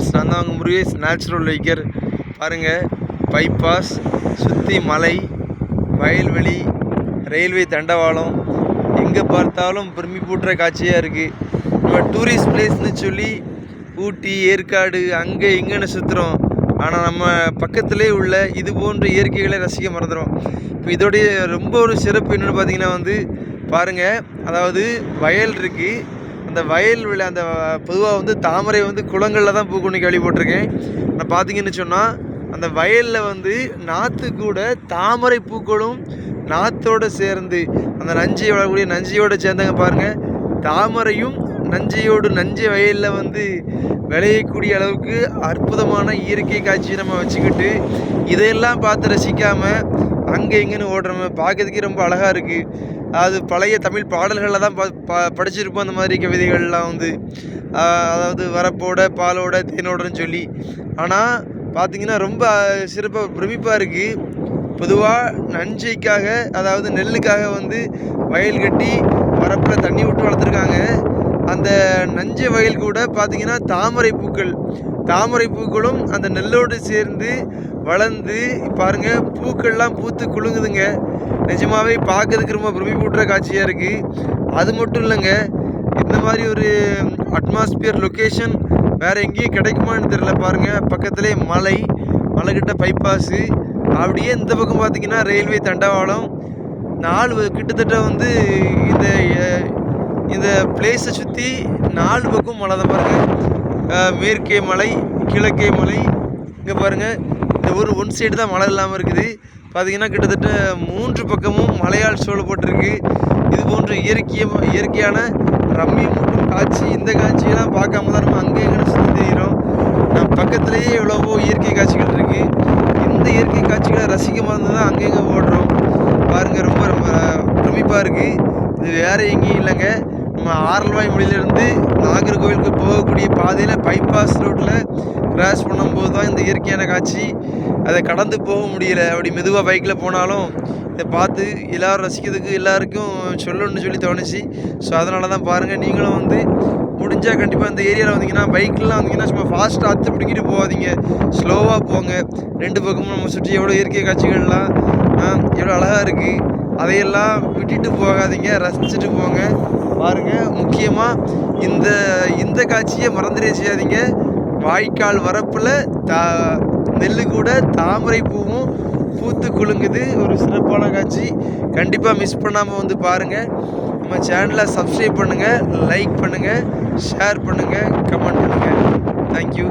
Friends நான் தான் Murugesh natural லைக்கர் பாருங்கள் பைபாஸ் சுற்றி மலை வயல்வெளி ரயில்வே தண்டவாளம். எங்கே பார்த்தாலும் பிரமிப்பூட்டுற காட்சியாக இருக்குது நம்ம டூரிஸ்ட் பிளேஸ்னு சொல்லி ஊட்டி ஏற்காடு அங்கே இங்கேன்னு சுற்றுறோம் ஆனால் நம்ம பக்கத்திலே உள்ள இது போன்ற இயற்கைகளை ரசிக்க மறந்துடும் இப்போ இதோடைய ரொம்ப ஒரு சிறப்பு என்னென்னு பார்த்தீங்கன்னா வந்து பாருங்கள் அதாவது வயல் இருக்குது அந்த வயல் விழா அந்த பொதுவாக வந்து தாமரை வந்து குளங்களில் தான் பூக்கொண்டு கேள்விப்பட்டிருக்கேன் நான் பார்த்தீங்கன்னு சொன்னால் அந்த வயலில் வந்து நாற்று கூட தாமரை பூக்களும் நாற்றோடு சேர்ந்து அந்த நஞ்சியை வளரக்கூடிய நஞ்சையோடு சேர்ந்தாங்க பாருங்கள் தாமரையும் நஞ்சையோடு நஞ்சை வயலில் வந்து விளையக்கூடிய அளவுக்கு அற்புதமான இயற்கை காட்சியை நம்ம வச்சுக்கிட்டு இதையெல்லாம் பார்த்து ரசிக்காமல் அங்கே இங்கேன்னு ஓடுறோம். பார்க்கறதுக்கே ரொம்ப அழகாக இருக்குது அது பழைய தமிழ் பாடல்களில் தான் ப படிச்சிருப்போம் அந்த மாதிரி கவிதைகள்லாம் வந்து. அதாவது வரப்போட பாலோட தேனோடன்னு சொல்லி. ஆனால் பார்த்தீங்கன்னா ரொம்ப சிறப்பாக பிரமிப்பாக இருக்குது பொதுவாக நஞ்சைக்காக அதாவது நெல்லுக்காக வந்து வயல் கட்டி வரப்பில் தண்ணி விட்டு வளர்த்துருக்காங்க. அந்த நஞ்சை வயல் கூட பார்த்திங்கன்னா தாமரை பூக்கள். தாமரை பூக்களும் அந்த நெல்லோடு சேர்ந்து வளர்ந்து பாருங்க பூக்கள்லாம் பூத்து குலுங்குதுங்க. நிஜமாவே பார்க்கறதுக்கு ரொம்ப பிரமிப்பூட்டுற காட்சியாக இருக்குது அது மட்டும் இல்லைங்க இந்த மாதிரி ஒரு அட்மாஸ்பியர் லொக்கேஷன் வேறு எங்கேயும் கிடைக்குமான்னு தெரில பாருங்கள் பக்கத்துலேயே மலை மலைக்கிட்ட பைபாஸு அப்படியே இந்த பக்கம் பார்த்தீங்கன்னா ரயில்வே தண்டவாளம். நாலு கிட்டத்தட்ட வந்து இந்த இந்த பிளேஸை சுற்றி நாலு பக்கம் மலை தான் பாருங்கள் மேற்கே மலை கிழக்கே மலை. இங்கே பாருங்கள் இந்த ஒரு ஒன் சைடு தான் மழை இல்லாமல் இருக்குது. பார்த்திங்கன்னா கிட்டத்தட்ட மூன்று பக்கமும் மலையால் சூழப்பட்டிருக்கு. இது போன்ற இயற்கைய இயற்கையான ரம்மி மூட்டும் காட்சி இந்த காட்சியெல்லாம் பார்க்காம தான் நம்ம அங்கே எங்கே சுற்றி தெரிகிறோம் நம்ம பக்கத்துலேயே எவ்வளவோ இயற்கை காட்சிகள் இருக்குது இந்த இயற்கை காட்சிகளை ரசிக்கமாக இருந்தால் தான் அங்கங்கே ஓடுறோம். பாருங்கள் ரொம்ப ரொம்ப பிரமிப்பாக இருக்குது இது வேறு எங்கேயும் இல்லைங்க. நம்ம ஆரல்வாய் மொழியிலேருந்து நாகர்கோவிலுக்கு போகக்கூடிய பாதையில் பைபாஸ் ரோட்டில் கிராஸ் பண்ணும்போது தான் இந்த இயற்கையான காட்சி. அதை கடந்து போக முடியல. அப்படி மெதுவாக பைக்கில் போனாலும் இதை பார்த்து எல்லோரும் ரசிக்கிறதுக்கு எல்லாருக்கும் சொல்லணும்னு சொல்லி தோணுச்சு. ஸோ அதனால தான் பாருங்கள் நீங்களும் வந்து முடிஞ்சால் கண்டிப்பாக இந்த ஏரியாவில் வந்தீங்கன்னா பைக்கெலாம் வந்தீங்கன்னா சும்மா ஃபாஸ்ட்டாக அத்து பிடிக்கிட்டு போகாதீங்க. ஸ்லோவாக போங்க. ரெண்டு பக்கமும் நம்ம சுற்றி எவ்வளோ இயற்கை காட்சிகள்லாம் எவ்வளோ அழகாக இருக்குது அதையெல்லாம் விட்டுட்டு போகாதீங்க. ரசிச்சுட்டு போங்க. பாருங்கள் முக்கியமாக இந்த இந்த காட்சியை மறந்துடே செய்யாதீங்க. வாய்க்கால் வரப்பில் தா நெல் கூட தாமரை பூவும் பூத்து குலுங்குது. ஒரு சிறப்பான காட்சி. கண்டிப்பாக மிஸ் பண்ணாமல் வந்து பாருங்கள் நம்ம சேனலை சப்ஸ்கிரைப் பண்ணுங்கள் லைக் பண்ணுங்கள் ஷேர் பண்ணுங்கள் கமெண்ட் பண்ணுங்கள் தேங்க்யூ